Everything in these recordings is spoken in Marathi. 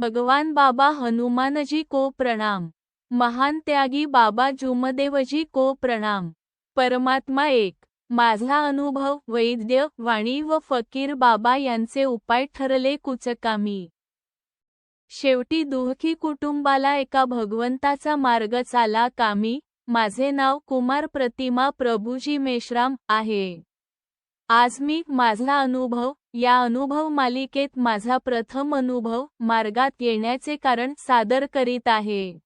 भगवान बाबा हनुमानजी को प्रणाम. महान त्यागी बाबा जुमदेवजी को प्रणाम. परमात्मा एक. माझा अनुभव वैद्य वाणी व फकीर बाबा यांचे उपाय ठरले कुचकामी. शेवटी दुःखी कुटुंबाला एका भगवंताचा मार्ग चाला कामी. माझे नाव कुमार प्रतिमा प्रभुजी मेश्राम आहे. आज मी माझा अनुभव या अनुभव मालिकेत माझा प्रथम अनुभव मार्गात येण्याचे कारण सादर करीत आहे.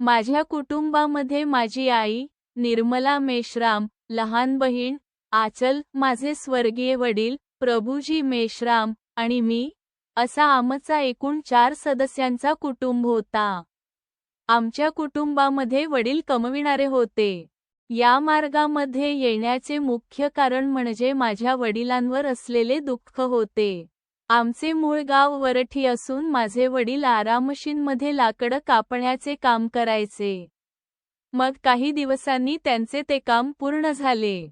माझ्या कुटुंबामध्ये माझी आई निर्मला मेश्राम लहान बहीण आचल माझे स्वर्गीय वडील प्रभूजी मेश्राम आणि मी असा आमचा एकूण चार सदस्यांचा कुटुंब होता. आमच्या कुटुंबामध्ये वडील कमविणारे होते. या मार्गामध्ये येण्याचे मुख्य कारण म्हणजे माझ्या वडिलांवर असलेले दुःख होते. आमचे मूळ गाव वरठी असून माझे वडील आरामशीनमध्ये लाकडं कापण्याचे काम करायचे. मग काही दिवसांनी त्यांचे ते काम पूर्ण झाले.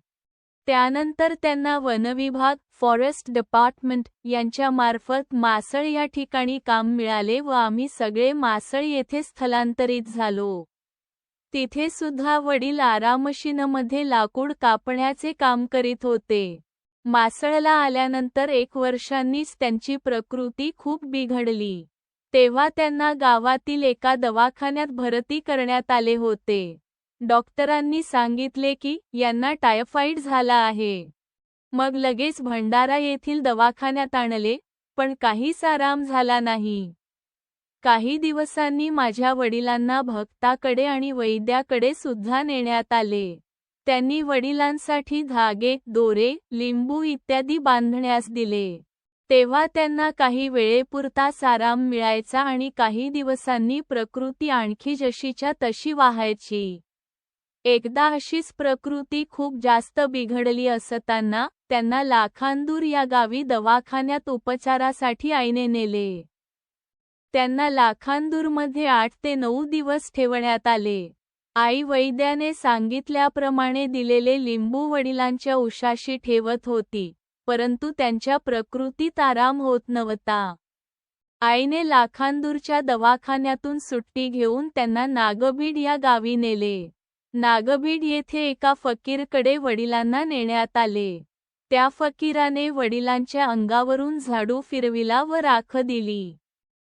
त्यानंतर त्यांना वनविभाग फॉरेस्ट डिपार्टमेंट यांच्यामार्फत मासळ या ठिकाणी काम मिळाले व आम्ही सगळे मासळ येथे स्थलांतरित झालो. तिथे सुद्धा वडील आरामशीनमध्ये लाकूड कापण्याचे काम करीत होते. मासळला आल्यानंतर एक वर्षांनीच त्यांची प्रकृती खूप बिघडली. तेव्हा त्यांना गावातील एका दवाखान्यात भरती करण्यात आले होते. डॉक्टरांनी सांगितले की यांना टायफाईड झाला आहे. मग लगेच भंडारा येथील दवाखान्यात आणले पण काहीच आराम झाला नाही. काही दिवसांनी माझ्या वडिलांना भक्ताकडे आणि वैद्याकडे सुद्धा नेण्यात आले. त्यांनी वडिलांसाठी धागे दोरे लिंबू इत्यादी बांधण्यास दिले. तेव्हा त्यांना काही वेळेपुरता साराम मिळायचा आणि काही दिवसांनी प्रकृती आणखी जशीच्या तशी वाहायची. एकदा अशीच प्रकृती खूप जास्त बिघडली असताना त्यांना लाखांदूर या गावी दवाखान्यात उपचारासाठी आईने नेले. त्यांना लाखांदूरमध्ये आठ ते नऊ दिवस ठेवण्यात आले. आई वैद्याने सांगितल्याप्रमाणे दिलेले लिंबू वडिलांच्या उशाशी ठेवत होती परंतु त्यांच्या प्रकृतीत आराम होत नव्हता. आईने लाखांदूरच्या दवाखान्यातून सुट्टी घेऊन त्यांना नागभीड या गावी नेले. नागभीड येथे एका फकीरकडे वडिलांना नेण्यात आले. त्या फकीराने वडिलांच्या अंगावरून झाडू फिरविला व राख दिली.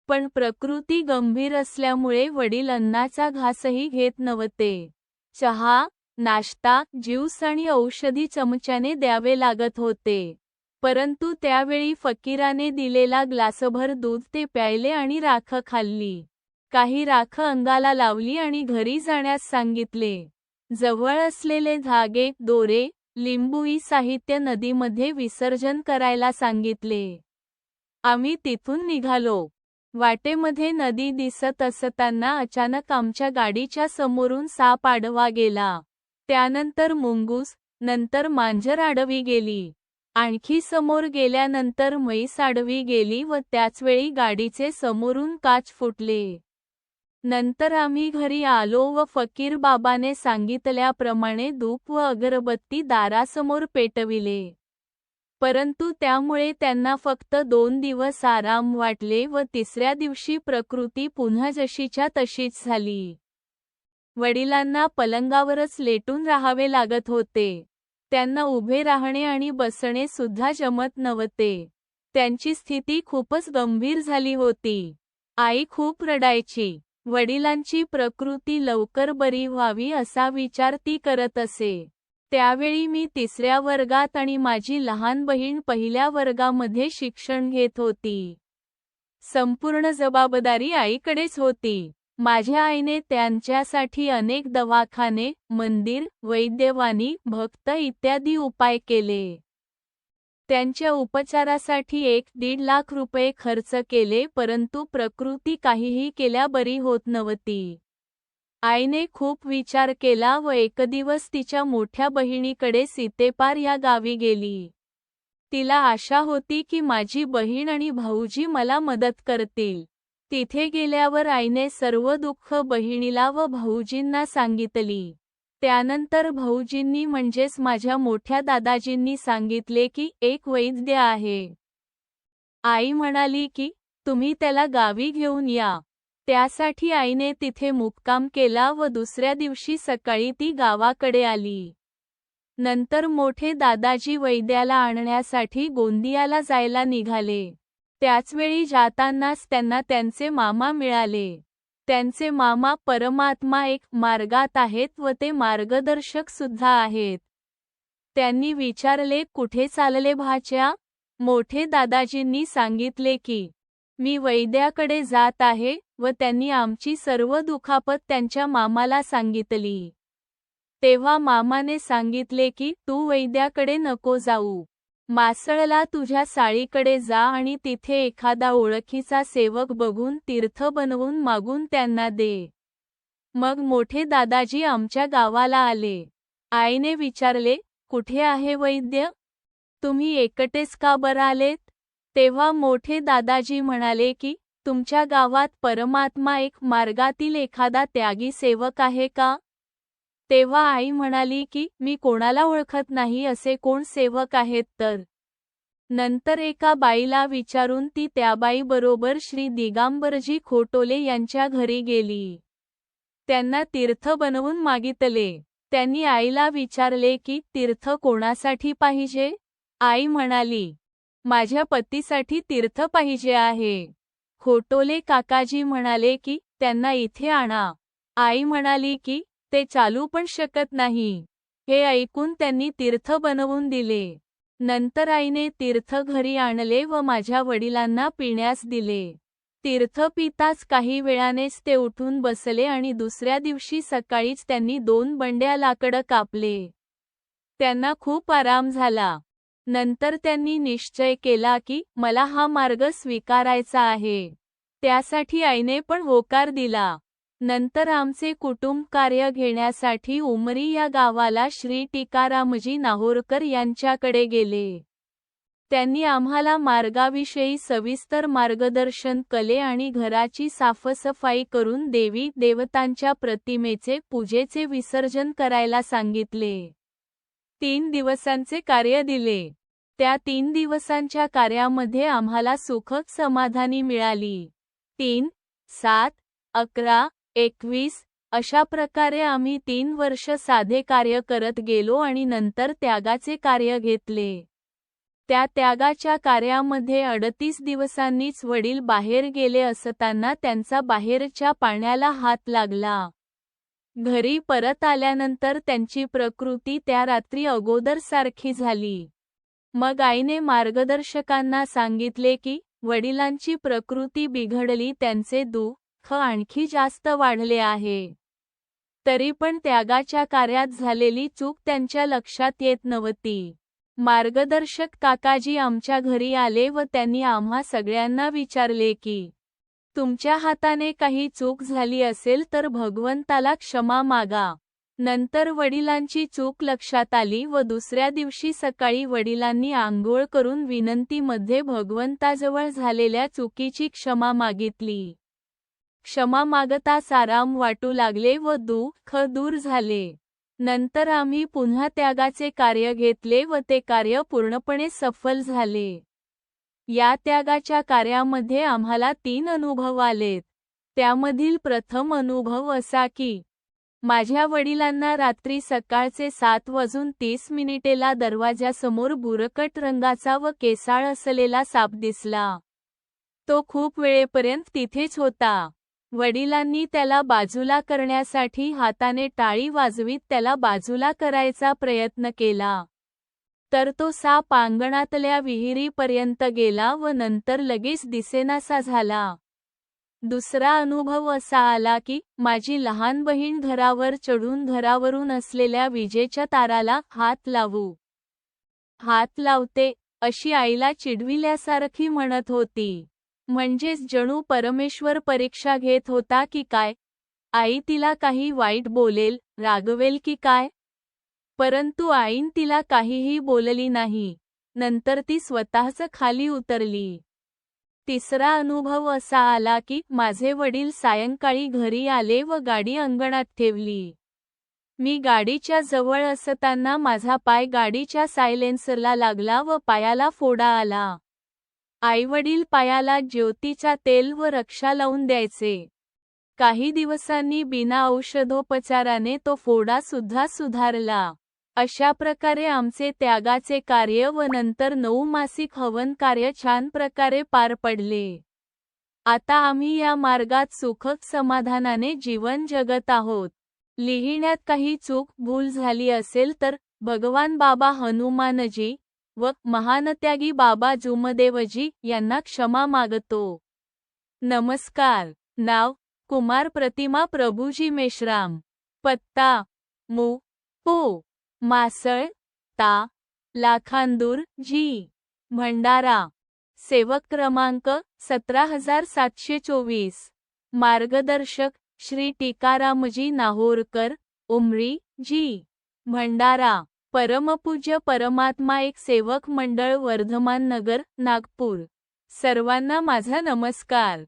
पण प्रकृती गंभीर असल्यामुळे वडील अन्नाचा घासही घेत नव्हते. चहा नाश्ता ज्यूस आणि औषधी चमच्याने द्यावे लागत होते. परंतु त्यावेळी फकीराने दिलेला ग्लासभर दूध ते प्यायले आणि राख खाल्ली. काही राख अंगाला लावली आणि घरी जाण्यास सांगितले. जवळ असलेले धागे दोरे लिंबूई साहित्य नदीमध्ये विसर्जन करायला सांगितले. आम्ही तिथून निघालो. वाटेमध्ये नदी दिसत असताना अचानक आमच्या गाडीच्या समोरून साप आडवा गेला. त्यानंतर मुंगूस नंतर मांजर आडवी गेली. आणखी समोर गेल्यानंतर म्हैस आडवी गेली व त्याचवेळी गाडीचे समोरून काच फुटले. नंतर आम्ही घरी आलो व फकीर बाबाने सांगितल्याप्रमाणे धूप व अगरबत्ती दारासमोर पेटविले. परंतु त्यामुळे त्यांना फक्त दोन दिवस आराम वाटले व तिसऱ्या दिवशी प्रकृती पुन्हा जशीच्या तशीच झाली. वडिलांना पलंगावरच लेटून राहावे लागत होते. त्यांना उभे राहणे आणि बसणे सुद्धा जमत नव्हते. त्यांची स्थिती खूपच गंभीर झाली होती. आई खूप रडायची. वडिलांची प्रकृती लवकर बरी व्हावी असा विचार ती करत असे. त्यावेळी मी तिसऱ्या वर्गात आणि माझी लहान बहीण पहिल्या वर्गामध्ये शिक्षण घेत होती. संपूर्ण जबाबदारी आईकडेच होती. माझ्या आईने त्यांच्यासाठी अनेक दवाखाने मंदिर वैद्यवानी भक्त इत्यादी उपाय केले. त्यांच्या उपचारासाठी एक दीड लाख रुपये खर्च केले परंतु प्रकृती काहीही केल्या बरी होत नव्हती. आईने खूप विचार केला व एक दिवस तिच्या मोठ्या बहिणीकडे सीतेपार या गावी गेली. तिला आशा होती की माझी बहीण आणि भाऊजी मला मदत करतील. तिथे गेल्यावर आईने सर्व दुःख बहिणीला व भाऊजींना सांगितली. त्यानंतर भाऊजींनी म्हणजेच माझ्या मोठ्या दादाजींनी सांगितले की एक वैद्य आहे. आई म्हणाली की तुम्ही त्याला गावी घेऊन या. त्यासाठी आईने तिथे मुक्काम केला व दुसऱ्या दिवशी सकाळी ती गावाकडे आली. नंतर मोठे दादाजी वैद्याला आणण्यासाठी गोंदियाला जायला निघाले. त्याचवेळी जातानाच त्यांना त्यांचे मामा मिळाले. त्यांचे मामा परमात्मा एक मार्गात आहेत व ते मार्गदर्शक सुद्धा आहेत. त्यांनी विचारले कुठे चालले भाच्या? मोठे दादाजींनी सांगितले की मी वैद्याकडे जात आहे व त्यांनी आमची सर्व दुखापत त्यांच्या मामाला सांगितली. तेव्हा मामाने सांगितले की तू वैद्याकडे नको जाऊ. मासळला तुझ्या साळीकडे जा आणि तिथे एखादा ओळखीचा सेवक बघून तीर्थ बनवून मागून त्यांना दे. मग मोठे दादाजी आमच्या गावाला आले. आईने विचारले कुठे आहे वैद्य? तुम्ही एकटेच का बरं आलेत? तेव्हा मोठे दादाजी म्हणाले की तुमच्या गावात परमात्मा एक मार्गातील एखादा त्यागी सेवक आहे का? तेव्हा आई म्हणाली की मी कोणाला ओळखत नाही असे कोण सेवक आहेत तर? नंतर एका बाईला विचारून ती त्या बाईबरोबर श्री दिगांबरजी खोटोले यांच्या घरी गेली. त्यांना तीर्थ बनवून मागितले. त्यांनी आईला विचारले की तीर्थ कोणासाठी पाहिजे? आई म्हणाली माझ्या पतीसाठी तीर्थ पाहिजे आहे. खोटोले काकाजी म्हणाले की त्यांना इथे आणा. आई म्हणाली की ते चालू पण शकत नाही. हे ऐकून त्यांनी तीर्थ बनवून दिले. नंतर आईने तीर्थ घरी आणले व माझ्या वडिलांना पिण्यास दिले. तीर्थ पिताच काही वेळानेच ते उठून बसले आणि दुसऱ्या दिवशी सकाळीच त्यांनी दोन बंड्या लाकडं कापले. त्यांना खूप आराम झाला. नंतर त्यांनी निश्चय केला की मला हा मार्ग स्वीकारायचा आहे. त्यासाठी आईने पण होकार दिला. नंतर आमचे कुटुंब कार्य घेण्यासाठी उमरी या गावाला श्री टीकारामजी नाहोरकर यांच्याकडे गेले. त्यांनी आम्हाला मार्गाविषयी सविस्तर मार्गदर्शन कले आणि घराची साफसफाई करून देवी देवतांच्या प्रतिमेचे पूजेचे विसर्जन करायला सांगितले. तीन दिवसांचे कार्य दिले. त्या तीन दिवसांच्या कार्यामध्ये आम्हाला सुखद समाधानी मिळाली. तीन सात अकरा एकवीस अशा प्रकारे आम्ही तीन वर्ष साधे कार्य करत गेलो आणि नंतर त्यागाचे कार्य घेतले. त्या त्यागाच्या कार्यामध्ये अडतीस दिवसांनीच वडील बाहेर गेले असताना त्यांचा बाहेरच्या पाण्याला हात लागला. घरी परत आल्यानंतर त्यांची प्रकृती त्या रात्री अगोदर सारखी झाली. मग आईने मार्गदर्शकांना सांगितले की वडिलांची प्रकृती बिघडली त्यांचे दुःख आणखी जास्त वाढले आहे. तरी पण त्यागाच्या कार्यात झालेली चूक त्यांच्या लक्षात येत नव्हती. मार्गदर्शक काकाजी आमच्या घरी आले व त्यांनी आम्हा सगळ्यांना विचारले की तुमच्या हाताने काही चूक झाली असेल तर भगवंताला क्षमा मागा. नंतर वडिलांची चूक लक्षात आली व दुसऱ्या दिवशी सकाळी वडिलांनी आंघोळ करून विनंतीमध्ये भगवंताजवळ झालेल्या चुकीची क्षमा मागितली. क्षमा मागता साराम वाटू लागले व दुःख दूर झाले. नंतर आम्ही पुन्हा त्यागाचे कार्य घेतले व ते कार्य पूर्णपणे सफल झाले. या त्यागाच्या कार्यामध्ये आम्हाला तीन अनुभव आलेत. त्यामधील प्रथम अनुभव असा की माझ्या वडिलांना रात्री सकाळचे सात वाजून तीस मिनिटेला दरवाजासमोर बुरकट रंगाचा व केसाळ असलेला साप दिसला. तो खूप वेळेपर्यंत तिथेच होता. वडिलांनी त्याला बाजूला करण्यासाठी हाताने टाळी वाजवीत त्याला बाजूला करायचा प्रयत्न केला. तर तो साप अंगणातल्या विहिरीपर्यंत गेला व नंतर लगेच दिसेनासा झाला. दुसरा अनुभव असा आला की माझी लहान बहीण घरावर चढून घरावरून असलेल्या विजेच्या ताराला हात लावू. हात लावते अशी आईला चिडविल्यासारखी म्हणत होती. म्हणजेच जणू परमेश्वर परीक्षा घेत होता की काय? आई तिला काही वाईट बोलेल रागवेल की काय? परंतु आईन तिला काहीही बोलली नाही. नंतर ती स्वतःच खाली उतरली. तिसरा अनुभव असा आला की माझे वडील सायंकाळी घरी आले व गाडी अंगणात ठेवली. मी गाडीच्या जवळ असताना माझा पाय गाडीच्या सायलेन्सरला लागला व पायाला फोडा आला. आईवडील पायाला ज्योतीचा तेल व रक्षा लावून द्यायचे. काही दिवसांनी बिना औषधोपचाराने तो फोडा सुद्धा सुधारला. अशा प्रकारे आमचे त्यागाचे कार्य व नंतर नऊ मासिक हवन कार्य छान प्रकारे पार पडले. आता आम्ही या मार्गात सुखक समाधानाने जीवन जगत आहोत. लिहिण्यात काही चूक भूल झाली असेल तर भगवान बाबा हनुमानजी व महानत्यागी बाबा जुमदेवजी यांना क्षमा मागतो. नमस्कार. नाव कुमार प्रतिमा प्रभुजी मेश्राम. पत्ता मु. पो. मासळ ता लाखांदूर जी भंडारा. सेवक क्रमांक सतरा हजार सातशे चोवीस. मार्गदर्शक श्री टीकारामजी नाहोरकर उमरी जी भंडारा. परमपूज्य परमात्मा एक सेवक मंडळ वर्धमान नगर नागपूर. सर्वांना माझा नमस्कार.